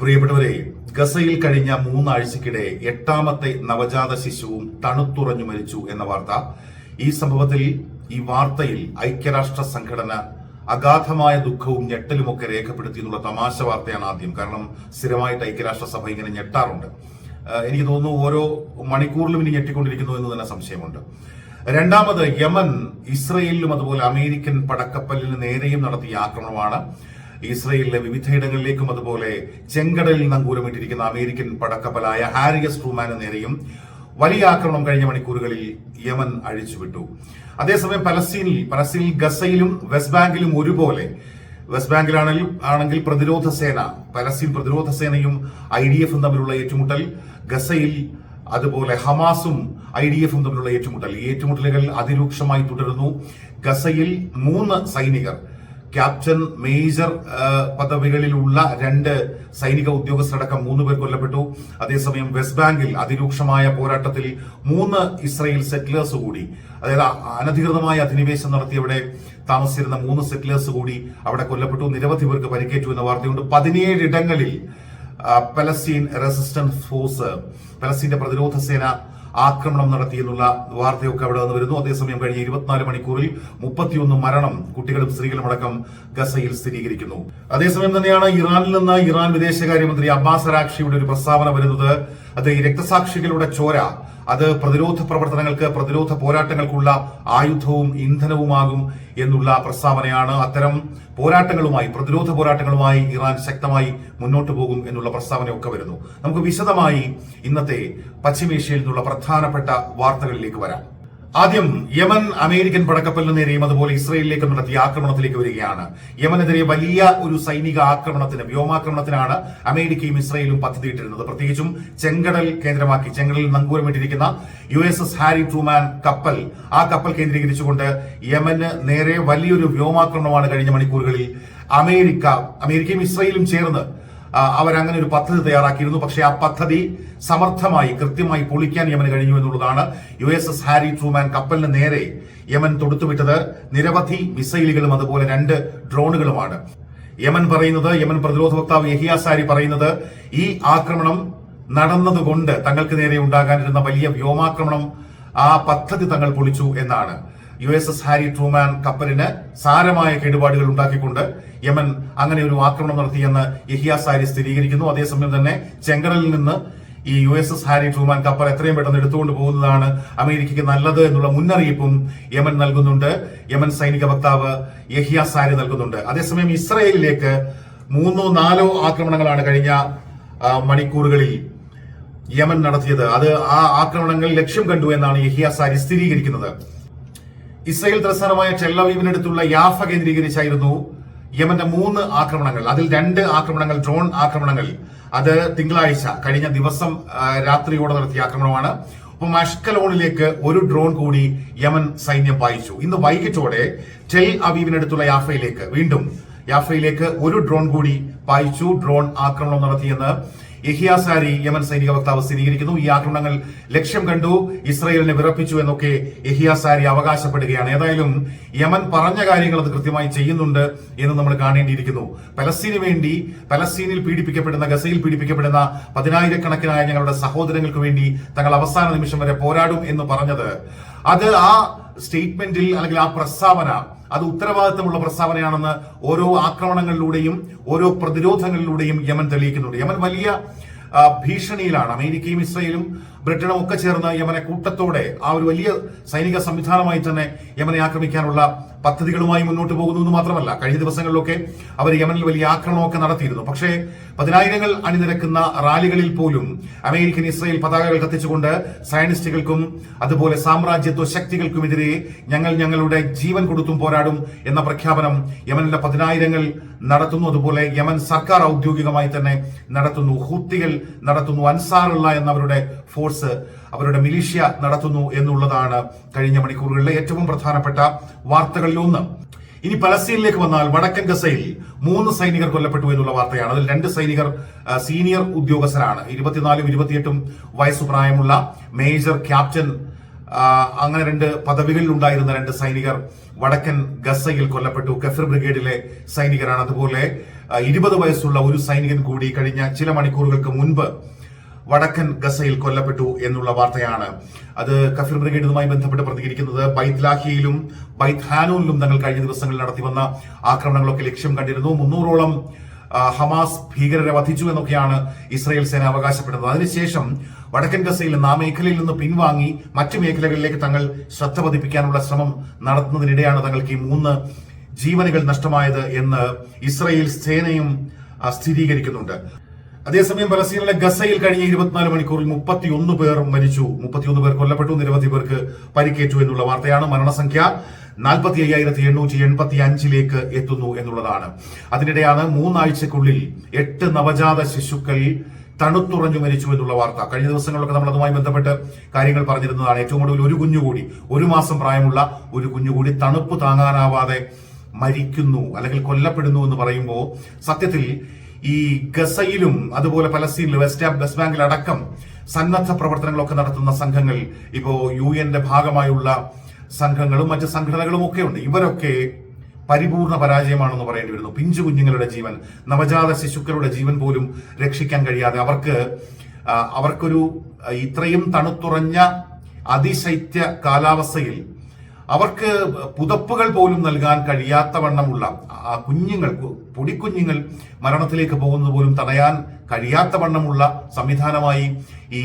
പ്രിയപ്പെട്ടവരെ ഗസയിൽ കഴിഞ്ഞ മൂന്നാഴ്ചക്കിടെ എട്ടാമത്തെ നവജാത ശിശുവും തണുത്തുറഞ്ഞു മരിച്ചു എന്ന വാർത്ത. ഈ സംഭവത്തിൽ ഈ വാർത്തയിൽ ഐക്യരാഷ്ട്ര സംഘടന അഗാധമായ ദുഃഖവും ഞെട്ടലുമൊക്കെ രേഖപ്പെടുത്തി എന്നുള്ള തമാശ വാർത്തയാണ് ആദ്യം. കാരണം സ്ഥിരമായിട്ട് ഐക്യരാഷ്ട്ര സഭ ഇങ്ങനെ ഞെട്ടാറുണ്ട്. എനിക്ക് തോന്നുന്നു ഓരോ മണിക്കൂറിലും ഇനി ഞെട്ടിക്കൊണ്ടിരിക്കുന്നു എന്ന് തന്നെ സംശയമുണ്ട്. രണ്ടാമത് യമൻ ഇസ്രയേലിലും അതുപോലെ അമേരിക്കൻ പടക്കപ്പലിന് നേരെയും നടത്തിയ ആക്രമണമാണ്. ഇസ്രയേലിലെ വിവിധയിടങ്ങളിലേക്കും അതുപോലെ ചെങ്കടലിൽ നങ്കൂരമിട്ടിരിക്കുന്ന അമേരിക്കൻ പടക്കപ്പലായ ഹാരിയസ് ട്രൂമാന് നേരെയും വലിയ ആക്രമണം കഴിഞ്ഞ മണിക്കൂറുകളിൽ യമൻ അഴിച്ചുവിട്ടു. അതേസമയം പലസ്തീനിൽ പലസ്തീനിൽ ഗസയിലും വെസ്റ്റ് ബാങ്കിലും ഒരുപോലെ വെസ്റ്റ് ബാങ്കിലാണെങ്കിൽ ആണെങ്കിൽ പ്രതിരോധ സേന പലസ്തീൻ പ്രതിരോധ സേനയും ഐ ഡി എഫും തമ്മിലുള്ള ഏറ്റുമുട്ടൽ ഗസയിൽ അതുപോലെ ഹമാസും ഐ ഡി എഫും തമ്മിലുള്ള ഏറ്റുമുട്ടൽ. ഈ ഏറ്റുമുട്ടലുകൾ അതിരൂക്ഷമായി തുടരുന്നു. ഗസയിൽ മൂന്ന് സൈനികർ ക്യാപ്റ്റൻ മേജർ പദവികളിലുള്ള രണ്ട് സൈനിക ഉദ്യോഗസ്ഥരടക്കം മൂന്ന് പേർ കൊല്ലപ്പെട്ടു. അതേസമയം വെസ്റ്റ് ബാങ്കിൽ അതിരൂക്ഷമായ പോരാട്ടത്തിൽ മൂന്ന് ഇസ്രയേൽ സെറ്റിലേഴ്സ് കൂടി അതായത് അനധികൃതമായ അധിനിവേശം നടത്തിയവിടെ താമസിച്ചിരുന്ന മൂന്ന് സെറ്റിലേഴ്സ് കൂടി അവിടെ കൊല്ലപ്പെട്ടു. നിരവധി പേർക്ക് പരിക്കേറ്റു എന്ന വാർത്തയുണ്ട്. പതിനേഴ് ഇടങ്ങളിൽ പലസ്തീൻ റെസിസ്റ്റൻസ് ഫോഴ്സ് പലസ്തീന്റെ പ്രതിരോധ സേന ആക്രമണം നടത്തിയെന്നുള്ള വാർത്തയൊക്കെ അവിടെ നിന്ന് വരുന്നു അതേസമയം കഴിഞ്ഞ ഇരുപത്തിനാല് മണിക്കൂറിൽ മുപ്പത്തിയൊന്ന് മരണം കുട്ടികളും സ്ത്രീകളും അടക്കം ഗസയിൽ സ്ഥിരീകരിക്കുന്നു. അതേസമയം തന്നെയാണ് ഇറാനിൽ നിന്ന് ഇറാൻ വിദേശകാര്യമന്ത്രി അബ്ബാസ് റാക്ഷിയുടെ ഒരു പ്രസ്താവന വരുന്നത്. അത് രക്തസാക്ഷികളുടെ ചോര അത് പ്രതിരോധ പ്രവർത്തനങ്ങൾക്ക് പ്രതിരോധ പോരാട്ടങ്ങൾക്കുള്ള ആയുധവും ഇന്ധനവുമാകും എന്നുള്ള പ്രസ്താവനയാണ് അത്തരം പോരാട്ടങ്ങളുമായി പ്രതിരോധ പോരാട്ടങ്ങളുമായി ഇറാൻ ശക്തമായി മുന്നോട്ട് പോകും എന്നുള്ള പ്രസ്താവനയൊക്കെ വരുന്നു. നമുക്ക് വിശദമായി ഇന്നത്തെ പശ്ചിമേഷ്യയിൽ നിന്നുള്ള പ്രധാനപ്പെട്ട വാർത്തകളിലേക്ക് വരാം. ആദ്യം യമൻ അമേരിക്കൻ പടക്കപ്പലിന് നേരെയും അതുപോലെ ഇസ്രയേലിലേക്ക് നടത്തിയ ആക്രമണത്തിലേക്ക് വരികയാണ്. യമനെതിരെ വലിയ ഒരു സൈനിക ആക്രമണത്തിന് വ്യോമാക്രമണത്തിനാണ് അമേരിക്കയും ഇസ്രയേലും പദ്ധതിയിട്ടിരുന്നത്. പ്രത്യേകിച്ചും ചെങ്കടൽ കേന്ദ്രമാക്കി ചെങ്കടലിൽ നങ്കൂരമിട്ടിരിക്കുന്ന U S S Harry Truman കപ്പൽ. ആ കപ്പൽ കേന്ദ്രീകരിച്ചുകൊണ്ട് യമന് നേരെ വലിയൊരു വ്യോമാക്രമണമാണ് കഴിഞ്ഞ മണിക്കൂറുകളിൽ അമേരിക്ക അമേരിക്കയും ഇസ്രയേലും ചേർന്ന് അവരങ്ങനെ ഒരു പദ്ധതി തയ്യാറാക്കിയിരുന്നു. പക്ഷേ ആ പദ്ധതി സമർത്ഥമായി കൃത്യമായി പൊളിക്കാൻ യമന് കഴിഞ്ഞു എന്നുള്ളതാണ് U S S Harry Truman കപ്പലിന് നേരെ യമൻ തൊടുത്തുവിട്ടത്. നിരവധി മിസൈലുകളും അതുപോലെ രണ്ട് ഡ്രോണുകളുമാണ്. യമൻ പറയുന്നത് യമൻ പ്രതിരോധ വക്താവ് യഹിയാസാരി പറയുന്നത് ഈ ആക്രമണം നടന്നതുകൊണ്ട് തങ്ങൾക്ക് നേരെ ഉണ്ടാകാനിരുന്ന വലിയ വ്യോമാക്രമണം ആ പദ്ധതി തങ്ങൾ പൊളിച്ചു എന്നാണ്. U S S Harry Truman കപ്പലിന് സാരമായ കേടുപാടുകൾ ഉണ്ടാക്കിക്കൊണ്ട് യമൻ അങ്ങനെ ഒരു ആക്രമണം നടത്തിയെന്ന് യഹിയാസാരി സ്ഥിരീകരിക്കുന്നു. അതേസമയം തന്നെ ചെങ്കടലിൽ നിന്ന് ഈ U S S Harry Truman കപ്പൽ എത്രയും പെട്ടെന്ന് എടുത്തുകൊണ്ട് പോകുന്നതാണ് അമേരിക്കയ്ക്ക് നല്ലത് എന്നുള്ള മുന്നറിയിപ്പും യമൻ നൽകുന്നുണ്ട്. യമൻ സൈനിക വക്താവ് യഹിയാസാരി നൽകുന്നുണ്ട്. അതേസമയം ഇസ്രയേലിലേക്ക് മൂന്നോ നാലോ ആക്രമണങ്ങളാണ് കഴിഞ്ഞ മണിക്കൂറുകളിൽ യമൻ നടത്തിയത്. അത് ആ ആക്രമണങ്ങൾ ലക്ഷ്യം കണ്ടു എന്നാണ് യഹിയാസാരി സ്ഥിരീകരിക്കുന്നത്. ഇസ്രായേൽ തലസ്ഥാനമായ ചെല്ലവീവിനടുത്തുള്ള യാഫ കേന്ദ്രീകരിച്ചായിരുന്നു യമന്റെ മൂന്ന് ആക്രമണങ്ങൾ. അതിൽ രണ്ട് ആക്രമണങ്ങൾ ഡ്രോൺ ആക്രമണങ്ങൾ. അത് തിങ്കളാഴ്ച കഴിഞ്ഞ ദിവസം രാത്രിയോടെ നടത്തിയ ആക്രമണമാണ്. ഇപ്പം അഷ്കലോണിലേക്ക് ഒരു ഡ്രോൺ കൂടി യമൻ സൈന്യം പായിച്ചു ഇന്ന് വൈകിട്ടോടെ ടെൽ അവീവിനടുത്തുള്ള യാഫയിലേക്ക് വീണ്ടും യാഫയിലേക്ക് ഒരു ഡ്രോൺ കൂടി പായിച്ചു ഡ്രോൺ ആക്രമണം നടത്തിയെന്ന് യഹിയാസാരി യമൻ സൈനിക വക്താവ് സ്ഥിരീകരിക്കുന്നു. ഈ ആക്രമണങ്ങൾ ലക്ഷ്യം കണ്ടു. ഇസ്രയേലിനെ വിറപ്പിച്ചു എന്നൊക്കെ യഹിയാസാരി അവകാശപ്പെടുകയാണ്. ഏതായാലും യമൻ പറഞ്ഞ കാര്യങ്ങൾ അത് കൃത്യമായി ചെയ്യുന്നുണ്ട് എന്ന് നമ്മൾ കാണേണ്ടിയിരിക്കുന്നു. പലസ്തീന് വേണ്ടി പലസ്തീനിൽ പീഡിപ്പിക്കപ്പെടുന്ന ഗസയിൽ പീഡിപ്പിക്കപ്പെടുന്ന പതിനായിരക്കണക്കിനായ ഞങ്ങളുടെ സഹോദരങ്ങൾക്ക് വേണ്ടി തങ്ങൾ അവസാന നിമിഷം വരെ പോരാടും എന്ന് പറഞ്ഞത്. അത് ആ സ്റ്റേറ്റ്മെന്റിൽ അല്ലെങ്കിൽ ആ പ്രസ്താവന അത് ഉത്തരവാദിത്തമുള്ള പ്രസ്താവനയാണെന്ന് ഓരോ ആക്രമണങ്ങളിലൂടെയും ഓരോ പ്രതിരോധങ്ങളിലൂടെയും യമൻ തെളിയിക്കുന്നുണ്ട്. യമൻ വലിയ ഭീഷണിയിലാണ്. അമേരിക്കയും ഇസ്രയേലും ബ്രിട്ടനും ഒക്കെ ചേർന്ന് യമനെ കൂട്ടത്തോടെ ആ ഒരു വലിയ സൈനിക സംവിധാനമായി തന്നെ യമനെ ആക്രമിക്കാനുള്ള പദ്ധതികളുമായി മുന്നോട്ട് പോകുന്നു എന്ന് മാത്രമല്ല കഴിഞ്ഞ ദിവസങ്ങളിലൊക്കെ അവർ യമനിൽ വലിയ ആക്രമണമൊക്കെ നടത്തിയിരുന്നു. പക്ഷേ പതിനായിരങ്ങൾ അണിനിരക്കുന്ന റാലികളിൽ പോലും അമേരിക്കൻ ഇസ്രയേൽ പതാകകൾ കത്തിച്ചുകൊണ്ട് സയനിസ്റ്റുകൾക്കും അതുപോലെ സാമ്രാജ്യത്വ ശക്തികൾക്കുമെതിരെ ഞങ്ങൾ ഞങ്ങളുടെ ജീവൻ കൊടുത്തും പോരാടും എന്ന പ്രഖ്യാപനം യമനിലെ പതിനായിരങ്ങൾ നടത്തുന്നു. അതുപോലെ യമൻ സർക്കാർ ഔദ്യോഗികമായി തന്നെ നടത്തുന്നു. ഹൂത്തികൾ നടത്തുന്നു. അൻസാറുള്ള എന്നവരുടെ ഫോഴ്സ് അവരുടെ മിലീഷ്യ നടത്തുന്നു എന്നുള്ളതാണ് കഴിഞ്ഞ മണിക്കൂറുകളിലെ ഏറ്റവും പ്രധാനപ്പെട്ട വാർത്തകളിൽ ഒന്ന് ഇനി പലസ്തീനിലേക്ക് വന്നാൽ വടക്കൻ ഗസയിൽ മൂന്ന് സൈനികർ കൊല്ലപ്പെട്ടു എന്നുള്ള വാർത്തയാണ്. അതിൽ രണ്ട് സൈനികർ സീനിയർ ഉദ്യോഗസ്ഥരാണ്. ഇരുപത്തിനാലും ഇരുപത്തിയെട്ടും വയസ്സു പ്രായമുള്ള മേജർ ക്യാപ്റ്റൻ അങ്ങനെ രണ്ട് പദവികളിൽ ഉണ്ടായിരുന്ന രണ്ട് സൈനികർ വടക്കൻ ഗസയിൽ കൊല്ലപ്പെട്ടു. കഫർ ബ്രിഗേഡിലെ സൈനികരാണ്. അതുപോലെ ഇരുപത് വയസ്സുള്ള ഒരു സൈനികൻ കൂടി കഴിഞ്ഞ ചില മണിക്കൂറുകൾക്ക് മുൻപ് വടക്കൻ ഗസയിൽ കൊല്ലപ്പെട്ടു എന്നുള്ള വാർത്തയാണ്. അത് കഫിർ ബ്രിഗേഡുമായി ബന്ധപ്പെട്ട് പ്രതികരിക്കുന്നത് ബൈത്ലാഹിയിലും ബൈത് ഹാനൂലിലും തങ്ങൾ കഴിഞ്ഞ ദിവസങ്ങളിൽ നടത്തി വന്ന ആക്രമണങ്ങളൊക്കെ ലക്ഷ്യം കണ്ടിരുന്നു. മുന്നൂറോളം ഹമാസ് ഭീകരരെ വധിച്ചു എന്നൊക്കെയാണ് ഇസ്രായേൽ സേന അവകാശപ്പെടുന്നത്. അതിനുശേഷം വടക്കൻ ഗസയിൽ നിന്ന് ആ മേഖലയിൽ നിന്ന് പിൻവാങ്ങി മറ്റു മേഖലകളിലേക്ക് തങ്ങൾ ശ്രദ്ധ പതിപ്പിക്കാനുള്ള ശ്രമം നടത്തുന്നതിനിടെയാണ് തങ്ങൾക്ക് ഈ മൂന്ന് ജീവനുകൾ നഷ്ടമായത് എന്ന് ഇസ്രായേൽ സേനയും സ്ഥിരീകരിക്കുന്നുണ്ട്. അതേസമയം പലസ്തീനിലെ ഗസയിൽ കഴിഞ്ഞ ഇരുപത്തിനാല് മണിക്കൂറിൽ മുപ്പത്തിയൊന്ന് പേർ മരിച്ചു. മുപ്പത്തിയൊന്ന് പേർ കൊല്ലപ്പെട്ടു. നിരവധി പേർക്ക് പരിക്കേറ്റു എന്നുള്ള വാർത്തയാണ് മരണസംഖ്യ. നാൽപ്പത്തി അയ്യായിരത്തി എണ്ണൂറ്റി എൺപത്തി അഞ്ചിലേക്ക് എത്തുന്നു എന്നുള്ളതാണ്. അതിനിടെയാണ് മൂന്നാഴ്ചക്കുള്ളിൽ എട്ട് നവജാത ശിശുക്കൾ തണുത്തുറഞ്ഞു മരിച്ചു എന്നുള്ള വാർത്ത. കഴിഞ്ഞ ദിവസങ്ങളിലൊക്കെ നമ്മൾ അതുമായി ബന്ധപ്പെട്ട് കാര്യങ്ങൾ പറഞ്ഞിരുന്നതാണ്. ഏറ്റവും ഒടുവിൽ ഒരു കുഞ്ഞുകൂടി ഒരു മാസം പ്രായമുള്ള ഒരു കുഞ്ഞുകൂടി തണുപ്പ് താങ്ങാനാവാതെ മരിക്കുന്നു അല്ലെങ്കിൽ കൊല്ലപ്പെടുന്നു എന്ന് പറയുമ്പോൾ സത്യത്തിൽ ഈ ഗസയിലും അതുപോലെ പലസ്തീനിലും വെസ്റ്റ് വെസ്റ്റ് ബാങ്കിൽ അടക്കം സന്നദ്ധ പ്രവർത്തനങ്ങളൊക്കെ നടത്തുന്ന സംഘങ്ങൾ ഇപ്പോ യു എന്റെ ഭാഗമായുള്ള സംഘങ്ങളും മറ്റ് സംഘടനകളും ഒക്കെ ഉണ്ട് ഇവരൊക്കെ പരിപൂർണ പരാജയമാണെന്ന് പറയേണ്ടി വരുന്നു. പിഞ്ചു കുഞ്ഞുങ്ങളുടെ ജീവൻ നവജാത ശിശുക്കളുടെ ജീവൻ പോലും രക്ഷിക്കാൻ കഴിയാതെ അവർക്ക് അവർക്കൊരു ഇത്രയും തണുത്തുറഞ്ഞ അതിശൈത്യ കാലാവസ്ഥയിൽ അവർക്ക് പുതപ്പുകൾ പോലും നൽകാൻ കഴിയാത്ത വണ്ണമുള്ള കുഞ്ഞുങ്ങൾ പൊടിക്കുഞ്ഞുങ്ങൾ മരണത്തിലേക്ക് പോകുന്നത് പോലും തടയാൻ കഴിയാത്ത വണ്ണമുള്ള സംവിധാനമായി ഈ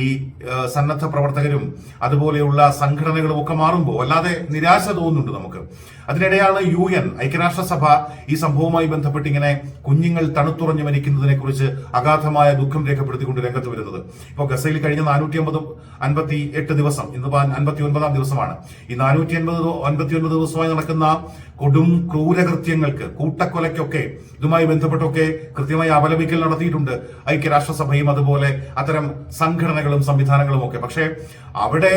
സന്നദ്ധ പ്രവർത്തകരും അതുപോലെയുള്ള സംഘടനകളും ഒക്കെ മാറുമ്പോൾ അല്ലാതെ നിരാശ തോന്നുന്നുണ്ട് നമുക്ക്. അതിനിടെയാണ് യു എൻ ഐക്യരാഷ്ട്രസഭ ഈ സംഭവവുമായി ബന്ധപ്പെട്ട് ഇങ്ങനെ കുഞ്ഞുങ്ങൾ തണുത്തുറഞ്ഞു മരിക്കുന്നതിനെ കുറിച്ച് അഗാധമായ ദുഃഖം രേഖപ്പെടുത്തിക്കൊണ്ട് രംഗത്ത് വരുന്നത്. ഇപ്പോൾ ഗസയിൽ കഴിഞ്ഞ നാനൂറ്റി അമ്പത് അൻപത്തി എട്ട് ദിവസം ഇന്ന് അൻപത്തി ഒൻപതാം ദിവസമാണ്. ഈ നാനൂറ്റി അൻപത് അൻപത്തി ഒൻപത് ദിവസമായി നടക്കുന്ന കൊടും ക്രൂരകൃത്യങ്ങൾക്ക് കൂട്ടക്കൊലയ്ക്കൊക്കെ ഇതുമായി ബന്ധപ്പെട്ടൊക്കെ കൃത്യമായി അപലപിക്കൽ നടത്തിയിട്ടുണ്ട്. ഐക്യരാഷ്ട്രസഭയും അതുപോലെ അത്തരം സംഘടനകളും സംവിധാനങ്ങളും ഒക്കെ. പക്ഷേ അവിടെ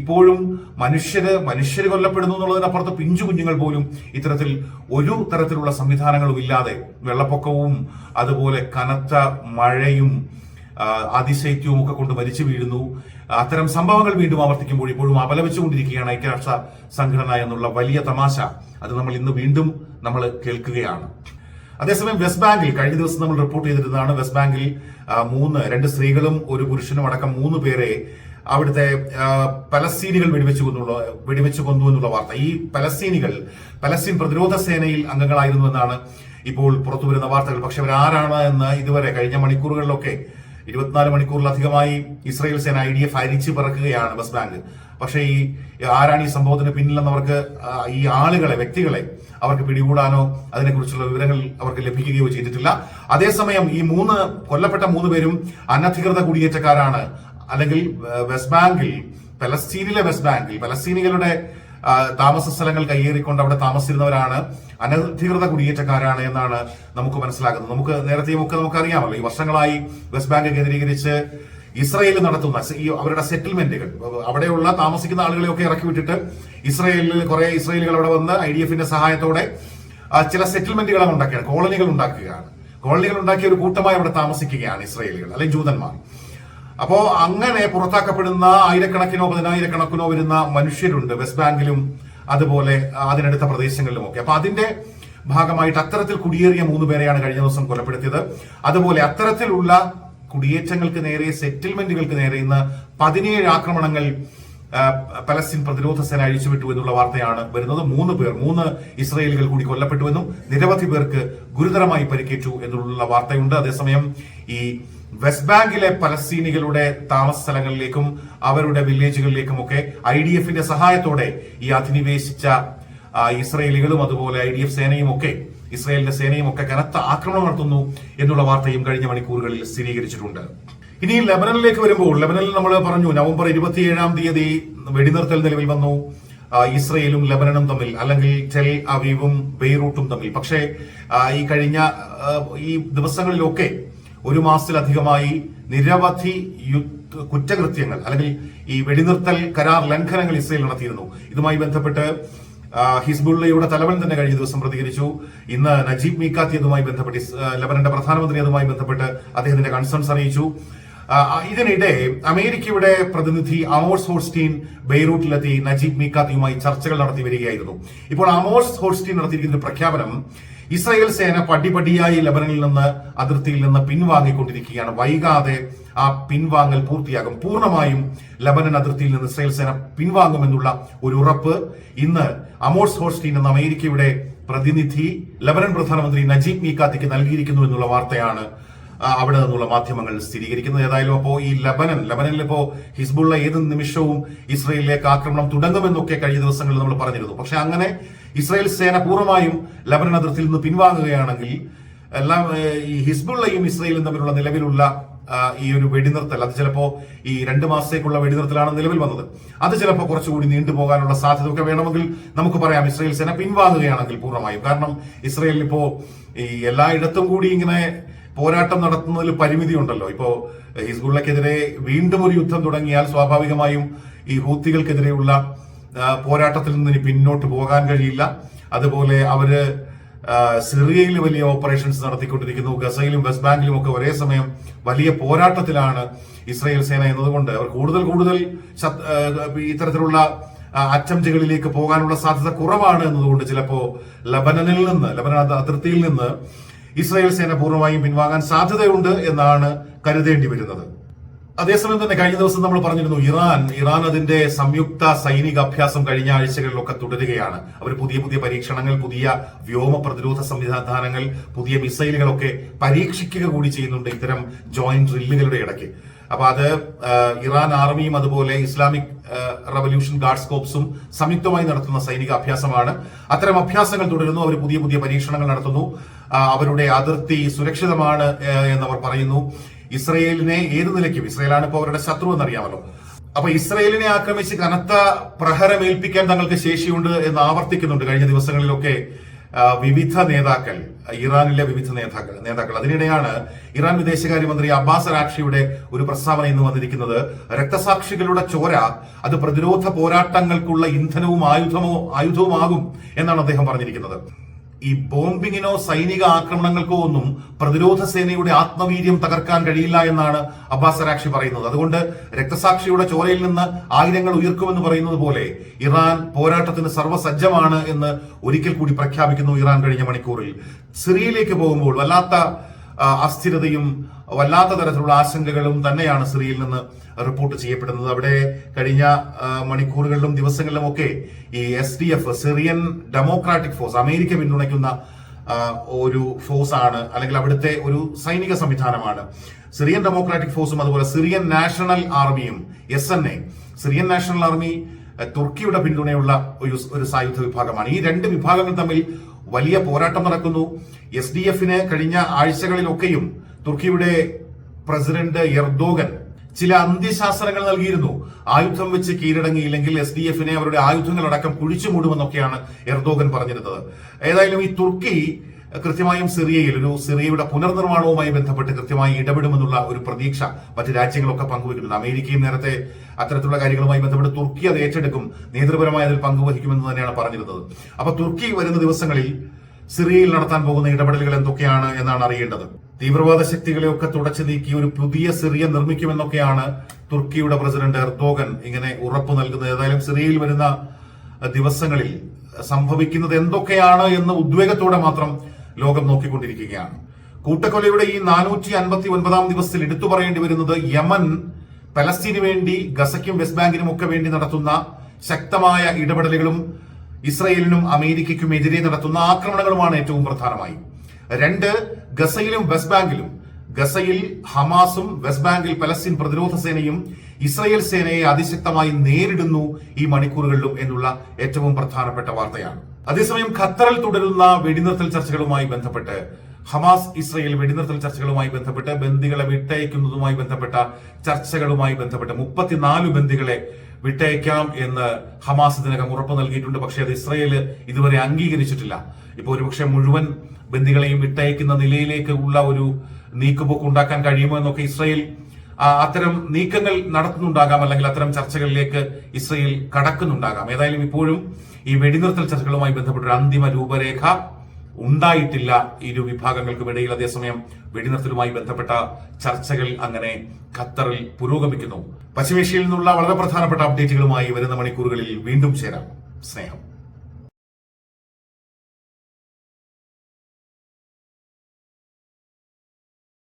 ഇപ്പോഴും മനുഷ്യര് മനുഷ്യർ കൊല്ലപ്പെടുന്നു എന്നുള്ളതിനപ്പുറത്ത് പിഞ്ചു കുഞ്ഞുങ്ങൾ പോലും ഇത്തരത്തിൽ ഒരു തരത്തിലുള്ള സംവിധാനങ്ങളും ഇല്ലാതെ വെള്ളപ്പൊക്കവും അതുപോലെ കനത്ത മഴയും അതിശൈത്യവും ഒക്കെ കൊണ്ട് മരിച്ചു വീഴുന്നു. അത്തരം സംഭവങ്ങൾ വീണ്ടും ആവർത്തിക്കുമ്പോൾ ഇപ്പോഴും അപലപിച്ചുകൊണ്ടിരിക്കുകയാണ് ഐക്യരാഷ്ട്ര സംഘടന എന്നുള്ള വലിയ തമാശ. അത് നമ്മൾ ഇന്ന് വീണ്ടും നമ്മൾ കേൾക്കുകയാണ്. അതേസമയം വെസ്റ്റ് ബാങ്കിൽ കഴിഞ്ഞ ദിവസം നമ്മൾ റിപ്പോർട്ട് ചെയ്തിരുന്നതാണ് വെസ്റ്റ് ബാങ്കിൽ മൂന്ന് രണ്ട് സ്ത്രീകളും ഒരു പുരുഷനും അടക്കം മൂന്ന് പേരെ അവിടുത്തെ പലസ്തീനികൾ വെടിവെച്ചു കൊന്നുള്ള വെടിവെച്ചു കൊന്നു എന്നുള്ള വാർത്ത. ഈ പലസ്തീനികൾ പലസ്തീൻ പ്രതിരോധ സേനയിൽ അംഗങ്ങളായിരുന്നു എന്നാണ് ഇപ്പോൾ പുറത്തു വരുന്ന വാർത്തകൾ. പക്ഷെ അവരാരാണ് എന്ന് ഇതുവരെ കഴിഞ്ഞ മണിക്കൂറുകളിലൊക്കെ ഇരുപത്തിനാല് മണിക്കൂറിലധികമായി ഇസ്രായേൽ സേന ഐ ഡി എഫ് അരിച്ചു പറക്കുകയാണ് വെസ്റ്റ് ബാങ്ക്. പക്ഷേ ഈ ആരാണ് ഈ സംഭവത്തിന് പിന്നിലെന്നവർക്ക് ഈ ആളുകളെ വ്യക്തികളെ അവർക്ക് പിടികൂടാനോ അതിനെക്കുറിച്ചുള്ള വിവരങ്ങൾ അവർക്ക് ലഭിക്കുകയോ ചെയ്തിട്ടില്ല. അതേസമയം ഈ മൂന്ന് കൊല്ലപ്പെട്ട മൂന്ന് പേരും അനധികൃത കുടിയേറ്റക്കാരാണ്. അല്ലെങ്കിൽ വെസ്റ്റ് ബാങ്കിൽ പലസ്തീനിലെ വെസ്റ്റ് ബാങ്കിൽ പലസ്തീനികളുടെ താമസ സ്ഥലങ്ങൾ കയ്യേറിക്കൊണ്ട് അവിടെ താമസിച്ചിരുന്നവരാണ്. അനധികൃത കുടിയേറ്റക്കാരാണ് എന്നാണ് നമുക്ക് മനസ്സിലാകുന്നത്. നമുക്ക് നേരത്തെ ഒക്കെ നമുക്കറിയാമല്ലോ ഈ വർഷങ്ങളായി വെസ്റ്റ് ബാങ്ക് കേന്ദ്രീകരിച്ച് ഇസ്രയേലിൽ നടത്തുന്ന ഈ അവരുടെ സെറ്റിൽമെന്റുകൾ. അവിടെയുള്ള താമസിക്കുന്ന ആളുകളെയൊക്കെ ഇറക്കി വിട്ടിട്ട് ഇസ്രയേലിൽ കുറെ ഇസ്രയേലുകൾ അവിടെ വന്ന് ഐ ഡി എഫിന്റെ സഹായത്തോടെ ചില സെറ്റിൽമെന്റുകൾ ഉണ്ടാക്കുകയാണ് കോളനികൾ ഉണ്ടാക്കുകയാണ്. കോളനികൾ ഉണ്ടാക്കിയ ഒരു കൂട്ടമായി അവിടെ താമസിക്കുകയാണ് ഇസ്രയേലുകൾ അല്ലെങ്കിൽ ജൂതന്മാർ. അപ്പോ അങ്ങനെ പുറത്താക്കപ്പെടുന്ന ആയിരക്കണക്കിനോ പതിനായിരക്കണക്കിനോ വരുന്ന മനുഷ്യരുണ്ട് വെസ്റ്റ് ബാങ്കിലും അതുപോലെ അതിനടുത്ത പ്രദേശങ്ങളിലുമൊക്കെ. അപ്പൊ അതിന്റെ ഭാഗമായിട്ട് അത്തരത്തിൽ കുടിയേറിയ മൂന്ന് പേരെയാണ് കഴിഞ്ഞ ദിവസം കൊലപ്പെടുത്തിയത്. അതുപോലെ അത്തരത്തിലുള്ള കുടിയേറ്റങ്ങൾക്ക് നേരെ സെറ്റിൽമെന്റുകൾക്ക് നേരെ ഇന്ന് പതിനേഴ് ആക്രമണങ്ങൾ പലസ്തീൻ പ്രതിരോധ സേന അഴിച്ചുവിട്ടു എന്നുള്ള വാർത്തയാണ് വരുന്നത്. മൂന്ന് പേർ മൂന്ന് ഇസ്രയേലുകൾ കൂടി കൊല്ലപ്പെട്ടുവെന്നും നിരവധി പേർക്ക് ഗുരുതരമായി പരിക്കേറ്റു എന്നുള്ള വാർത്തയുണ്ട്. അതേസമയം ഈ വെസ്റ്റ് ബാങ്കിലെ പലസ്തീനികളുടെ താമസ സ്ഥലങ്ങളിലേക്കും അവരുടെ വില്ലേജുകളിലേക്കും ഒക്കെ ഐ ഡി എഫിന്റെ സഹായത്തോടെ ഈ അധിനിവേശിച്ച ഇസ്രയേലികളും അതുപോലെ ഐ ഡി എഫ് സേനയും ഒക്കെ ഇസ്രയേലിന്റെ സേനയും ഒക്കെ കനത്ത ആക്രമണം നടത്തുന്നു എന്നുള്ള വാർത്തയും കഴിഞ്ഞ മണിക്കൂറുകളിൽ സ്ഥിരീകരിച്ചിട്ടുണ്ട്. ഇനി ലെബനനിലേക്ക് വരുമ്പോൾ ലെബനനിൽ നമ്മൾ പറഞ്ഞു നവംബർ ഇരുപത്തിയേഴാം തീയതി വെടിനിർത്തൽ നിലവിൽ വന്നു. ഇസ്രയേലും ലബനനും തമ്മിൽ അല്ലെങ്കിൽ ടെൽ അവീവും ബെയ്റൂട്ടും തമ്മിൽ. പക്ഷേ ഈ കഴിഞ്ഞ ഈ ദിവസങ്ങളിലൊക്കെ ഒരു മാസത്തിലധികമായി നിരവധി കുറ്റകൃത്യങ്ങൾ അല്ലെങ്കിൽ ഈ വെടിനിർത്തൽ കരാർ ലംഘനങ്ങൾ ഇസ്രയേൽ നടത്തിയിരുന്നു. ഇതുമായി ബന്ധപ്പെട്ട് ഹിസ്ബുള്ളയുടെ തലവൻ തന്നെ കഴിഞ്ഞ ദിവസം പ്രതികരിച്ചു. ഇന്ന് നജീബ് മീക്കാത്തി അതുമായി ബന്ധപ്പെട്ട് ലബനന്റെ പ്രധാനമന്ത്രി അതുമായി ബന്ധപ്പെട്ട് അദ്ദേഹത്തിന്റെ കൺസേൺസ് അറിയിച്ചു. ഇതിനിടെ അമേരിക്കയുടെ പ്രതിനിധി അമോസ് ഹോർസ്റ്റീൻ ബെയ്റൂട്ടിലെത്തി നജീബ് മീക്കാത്തിയുമായി ചർച്ചകൾ നടത്തി വരികയായിരുന്നു. ഇപ്പോൾ അമോസ് ഹോർസ്റ്റീൻ നടത്തിയിരിക്കുന്ന പ്രഖ്യാപനം ഇസ്രായേൽ സേന പടിപടിയായി ലബനനിൽ നിന്ന് അതിർത്തിയിൽ നിന്ന് പിൻവാങ്ങിക്കൊണ്ടിരിക്കുകയാണ്. വൈകാതെ ആ പിൻവാങ്ങൽ പൂർത്തിയാകും. പൂർണമായും ലബനൻ അതിർത്തിയിൽ നിന്ന് ഇസ്രായേൽ സേന പിൻവാങ്ങുമെന്നുള്ള ഒരു ഉറപ്പ് ഇന്ന് അമോസ് ഹോസ്റ്റീൻ എന്ന അമേരിക്കയുടെ പ്രതിനിധി ലബനൻ പ്രധാനമന്ത്രി നജീബ് മീക്കാത്തിക്ക് നൽകിയിരിക്കുന്നു എന്നുള്ള വാർത്തയാണ് അവിടെ നിന്നുള്ള മാധ്യമങ്ങൾ സ്ഥിരീകരിക്കുന്നത് ഏതായാലും അപ്പോൾ ഈ ലബനൻ ലബനനിൽ ഇപ്പോൾ ഹിസ്ബുള്ള ഏത് നിമിഷവും ഇസ്രയേലിലേക്ക് ആക്രമണം തുടങ്ങുമെന്നൊക്കെ കഴിഞ്ഞ ദിവസങ്ങളിൽ നമ്മൾ പറഞ്ഞിരുന്നു. പക്ഷെ അങ്ങനെ ഇസ്രയേൽ സേന പൂർണമായും ലബനൻ അതിർത്തിയിൽ നിന്ന് പിൻവാങ്ങുകയാണെങ്കിൽ എല്ലാം ഈ ഹിസ്ബുള്ളയും ഇസ്രയേലും തമ്മിലുള്ള നിലവിലുള്ള ഈ ഒരു വെടിനിർത്തൽ അത് ചിലപ്പോൾ ഈ രണ്ട് മാസത്തേക്കുള്ള വെടിനിർത്തലാണ് നിലവിൽ വന്നത്. അത് ചിലപ്പോൾ കുറച്ചുകൂടി നീണ്ടുപോകാനുള്ള സാധ്യത ഒക്കെ വേണമെങ്കിൽ നമുക്ക് പറയാം. ഇസ്രയേൽ സേന പിൻവാങ്ങുകയാണെങ്കിൽ പൂർണമായും. കാരണം ഇസ്രയേലിൽ ഇപ്പോ ഈ എല്ലായിടത്തും കൂടി ഇങ്ങനെ പോരാട്ടം നടത്തുന്നതിൽ പരിമിതി ഉണ്ടല്ലോ ഇപ്പോ ഹിസ്ബുള്ളക്കെതിരെ വീണ്ടും ഒരു യുദ്ധം തുടങ്ങിയാൽ സ്വാഭാവികമായും ഈ ഹൂത്തികൾക്കെതിരെയുള്ള പോരാട്ടത്തിൽ നിന്ന് ഇനി പിന്നോട്ട് പോകാൻ കഴിയില്ല. അതുപോലെ അവർ സിറിയയിൽ വലിയ ഓപ്പറേഷൻസ് നടത്തിക്കൊണ്ടിരിക്കുന്നു. ഗസയിലും വെസ്റ്റ് ബാങ്കിലും ഒക്കെ ഒരേ സമയം വലിയ പോരാട്ടത്തിലാണ് ഇസ്രായേൽ സേന എന്നതുകൊണ്ട് അവർ കൂടുതൽ കൂടുതൽ ഇത്തരത്തിലുള്ള അറ്റംപ്റ്റുകളിലേക്ക് പോകാനുള്ള സാധ്യത കുറവാണ് എന്നതുകൊണ്ട് ചിലപ്പോ ലബനനിൽ നിന്ന് ലബനൻ അതിർത്തിയിൽ നിന്ന് ഇസ്രായേൽ സേന പൂർണമായും പിൻവാങ്ങാൻ സാധ്യതയുണ്ട് എന്നാണ് കരുതേണ്ടി വരുന്നത്. അതേസമയം തന്നെ കഴിഞ്ഞ ദിവസം നമ്മൾ പറഞ്ഞിരുന്നു ഇറാൻ ഇറാൻ അതിന്റെ സംയുക്ത സൈനിക അഭ്യാസം കഴിഞ്ഞ ആഴ്ചകളിലൊക്കെ തുടരുകയാണ്. അവർ പുതിയ പുതിയ പരീക്ഷണങ്ങൾ പുതിയ വ്യോമ പ്രതിരോധ സംവിധാനങ്ങൾ പുതിയ മിസൈലുകളൊക്കെ പരീക്ഷിക്കുക കൂടി ചെയ്യുന്നുണ്ട് ഇത്തരം ജോയിന്റ് ഡ്രില്ലുകളുടെ ഇടയ്ക്ക്. അപ്പൊ അത് ഇറാൻ ആർമിയും അതുപോലെ ഇസ്ലാമിക് റവല്യൂഷൻ ഗാർഡ്സ് കോപ്സും സംയുക്തമായി നടത്തുന്ന സൈനിക അഭ്യാസമാണ്. അത്തരം അഭ്യാസങ്ങൾ തുടരുന്നു. അവർ പുതിയ പുതിയ പരീക്ഷണങ്ങൾ നടത്തുന്നു. അവരുടെ അതിർത്തി സുരക്ഷിതമാണ് എന്നവർ പറയുന്നു. ഇസ്രയേലിനെ ഏത് നിലയ്ക്കും ഇസ്രയേലാണ് ഇപ്പോൾ അവരുടെ ശത്രു എന്നറിയാമല്ലോ. അപ്പൊ ഇസ്രയേലിനെ ആക്രമിച്ച് കനത്ത പ്രഹരമേൽപ്പിക്കാൻ തങ്ങൾക്ക് ശേഷിയുണ്ട് എന്ന് ആവർത്തിക്കുന്നുണ്ട് കഴിഞ്ഞ ദിവസങ്ങളിലൊക്കെ. വിവിധ നേതാക്കൾ ഇറാനിലെ വിവിധ നേതാക്കൾ നേതാക്കൾ. അതിനിടെയാണ് ഇറാൻ വിദേശകാര്യമന്ത്രി അബ്ബാസ് റാക്ഷിയുടെ ഒരു പ്രസ്താവന ഇന്ന് വന്നിരിക്കുന്നത്. രക്തസാക്ഷികളുടെ ചോര അത് പ്രതിരോധ പോരാട്ടങ്ങൾക്കുള്ള ഇന്ധനവും ആയുധമോ ആയുധവുമാകും എന്നാണ് അദ്ദേഹം പറഞ്ഞിരിക്കുന്നത്. ഈ ബോംബിങ്ങിനോ സൈനിക ആക്രമണങ്ങൾക്കോ ഒന്നും പ്രതിരോധ സേനയുടെ ആത്മവീര്യം തകർക്കാൻ കഴിയില്ല എന്നാണ് അബ്ബാസ് അരാക്ഷി പറയുന്നത്. അതുകൊണ്ട് രക്തസാക്ഷിയുടെ ചോരയിൽ നിന്ന് ആയിരങ്ങൾ ഉയർക്കുമെന്ന് പറയുന്നത് പോലെ ഇറാൻ പോരാട്ടത്തിന് സർവസജ്ജമാണ് എന്ന് ഒരിക്കൽ കൂടി പ്രഖ്യാപിക്കുന്നു ഇറാൻ കഴിഞ്ഞ മണിക്കൂറിൽ. സിറിയയിലേക്ക് പോകുമ്പോൾ വല്ലാത്ത അസ്ഥിരതയും വല്ലാത്ത തരത്തിലുള്ള ആശങ്കകളും തന്നെയാണ് സിറിയയിൽ നിന്ന് റിപ്പോർട്ട് ചെയ്യപ്പെടുന്നത്. അവിടെ കഴിഞ്ഞ മണിക്കൂറുകളിലും ദിവസങ്ങളിലും ഒക്കെ ഈ S D F Syrian Democratic Force America പിന്തുണയ്ക്കുന്ന ഒരു ഫോഴ്സ് ആണ് അല്ലെങ്കിൽ അവിടുത്തെ ഒരു സൈനിക സംവിധാനമാണ്. സിറിയൻ ഡെമോക്രാറ്റിക് ഫോഴ്സും അതുപോലെ Syrian National ആർമിയും S N A Syrian National Army തുർക്കിയുടെ പിന്തുണയുള്ള ഒരു ഒരു സായുധ വിഭാഗമാണ്. ഈ രണ്ട് വിഭാഗങ്ങൾ തമ്മിൽ വലിയ പോരാട്ടം നടക്കുന്നു. എസ് ഡി എഫിന് കഴിഞ്ഞ ആഴ്ചകളിലൊക്കെയും തുർക്കിയുടെ പ്രസിഡന്റ് എർദോഗൻ ചില അന്ത്യശാസനങ്ങൾ നൽകിയിരുന്നു. ആയുധം വെച്ച് കീഴടങ്ങിയില്ലെങ്കിൽ എസ് ഡി എഫിനെ അവരുടെ ആയുധങ്ങളടക്കം കുഴിച്ചു മൂടുമെന്നൊക്കെയാണ് എർദോഗൻ പറഞ്ഞിരുന്നത്. ഏതായാലും ഈ തുർക്കി കൃത്യമായും സിറിയയിൽ ഒരു സിറിയയുടെ പുനർനിർമ്മാണവുമായി ബന്ധപ്പെട്ട് കൃത്യമായി ഇടപെടുമെന്നുള്ള ഒരു പ്രതീക്ഷ മറ്റ് രാജ്യങ്ങളൊക്കെ പങ്കുവയ്ക്കുന്നുണ്ട്. അമേരിക്കയും നേരത്തെ അത്തരത്തിലുള്ള കാര്യങ്ങളുമായി ബന്ധപ്പെട്ട് തുർക്കി അത് ഏറ്റെടുക്കും. നേതൃപരമായി അതിൽ പങ്കുവഹിക്കുമെന്ന് തന്നെയാണ് പറഞ്ഞിരുന്നത്. അപ്പൊ തുർക്കി വരുന്ന ദിവസങ്ങളിൽ സിറിയയിൽ നടത്താൻ പോകുന്ന ഇടപെടലുകൾ എന്തൊക്കെയാണ് എന്നാണ് അറിയേണ്ടത്. തീവ്രവാദ ശക്തികളെയൊക്കെ തുടച്ചു നീക്കി ഒരു പുതിയ സിറിയ നിർമ്മിക്കുമെന്നൊക്കെയാണ് തുർക്കിയുടെ പ്രസിഡന്റ് എർദോഗൻ ഇങ്ങനെ ഉറപ്പ് നൽകുന്നത്. ഏതായാലും സിറിയയിൽ വരുന്ന ദിവസങ്ങളിൽ സംഭവിക്കുന്നത് എന്തൊക്കെയാണ് എന്ന് ഉദ്വേഗത്തോടെ മാത്രം ലോകം നോക്കിക്കൊണ്ടിരിക്കുകയാണ്. കൂട്ടക്കൊലയുടെ ഈ നാനൂറ്റി അൻപത്തി ഒൻപതാം ദിവസത്തിൽ എടുത്തു പറയേണ്ടി വരുന്നത് യമൻ പലസ്തീന് വേണ്ടി ഗസയ്ക്കും വെസ്റ്റ് ബാങ്കിനും ഒക്കെ വേണ്ടി നടത്തുന്ന ശക്തമായ ഇടപെടലുകളും ഇസ്രയേലിനും അമേരിക്കയ്ക്കും എതിരെ നടത്തുന്ന ആക്രമണങ്ങളുമാണ് ഏറ്റവും പ്രധാനമായി. രണ്ട് ഗസയിലും വെസ്റ്റ് ബാങ്കിലും ഗസയിൽ ഹമാസും വെസ്റ്റ് ബാങ്കിൽ പലസ്തീൻ പ്രതിരോധ സേനയും ഇസ്രയേൽ സേനയെ അതിശക്തമായി നേരിടുന്നു ഈ മണിക്കൂറുകളിലും എന്നുള്ള ഏറ്റവും പ്രധാനപ്പെട്ട വാർത്തയാണ്. അതേസമയം ഖത്തറിൽ തുടരുന്ന വെടിനിർത്തൽ ചർച്ചകളുമായി ബന്ധപ്പെട്ട് ഹമാസ് ഇസ്രയേൽ വെടിനിർത്തൽ ചർച്ചകളുമായി ബന്ധപ്പെട്ട് ബന്ദികളെ വിട്ടയക്കുന്നതുമായി ബന്ധപ്പെട്ട ചർച്ചകളുമായി ബന്ധപ്പെട്ട് മുപ്പത്തിനാല് ബന്ദികളെ വിട്ടയക്കാം എന്ന് ഹമാസ് ഇതിനകം ഉറപ്പ് നൽകിയിട്ടുണ്ട്. പക്ഷേ അത് ഇസ്രയേൽ ഇതുവരെ അംഗീകരിച്ചിട്ടില്ല. ഇപ്പോൾ ഒരുപക്ഷെ മുഴുവൻ ബന്ദികളെയും വിട്ടയക്കുന്ന നിലയിലേക്ക് ഉള്ള ഒരു നീക്കുപോക്ക് ഉണ്ടാക്കാൻ കഴിയുമോ എന്നൊക്കെ ഇസ്രയേൽ അത്തരം നീക്കങ്ങൾ നടത്തുന്നുണ്ടാകാം. അല്ലെങ്കിൽ അത്തരം ചർച്ചകളിലേക്ക് ഇസ്രയേൽ കടക്കുന്നുണ്ടാകാം. ഏതായാലും ഇപ്പോഴും ഈ വെടിനിർത്തൽ ചർച്ചകളുമായി ബന്ധപ്പെട്ട ഒരു അന്തിമ രൂപരേഖ ഉണ്ടായിട്ടില്ല ഇരു വിഭാഗങ്ങൾക്കും ഇടയിൽ. അതേസമയം വെടിനിർത്തലുമായി ബന്ധപ്പെട്ട ചർച്ചകൾ അങ്ങനെ ഖത്തറിൽ പുരോഗമിക്കുന്നു. പശ്ചിമേഷ്യയിൽ നിന്നുള്ള വളരെ പ്രധാനപ്പെട്ട അപ്ഡേറ്റുകളുമായി വരുന്ന മണിക്കൂറുകളിൽ വീണ്ടും ചേരാം. സ്നേഹം.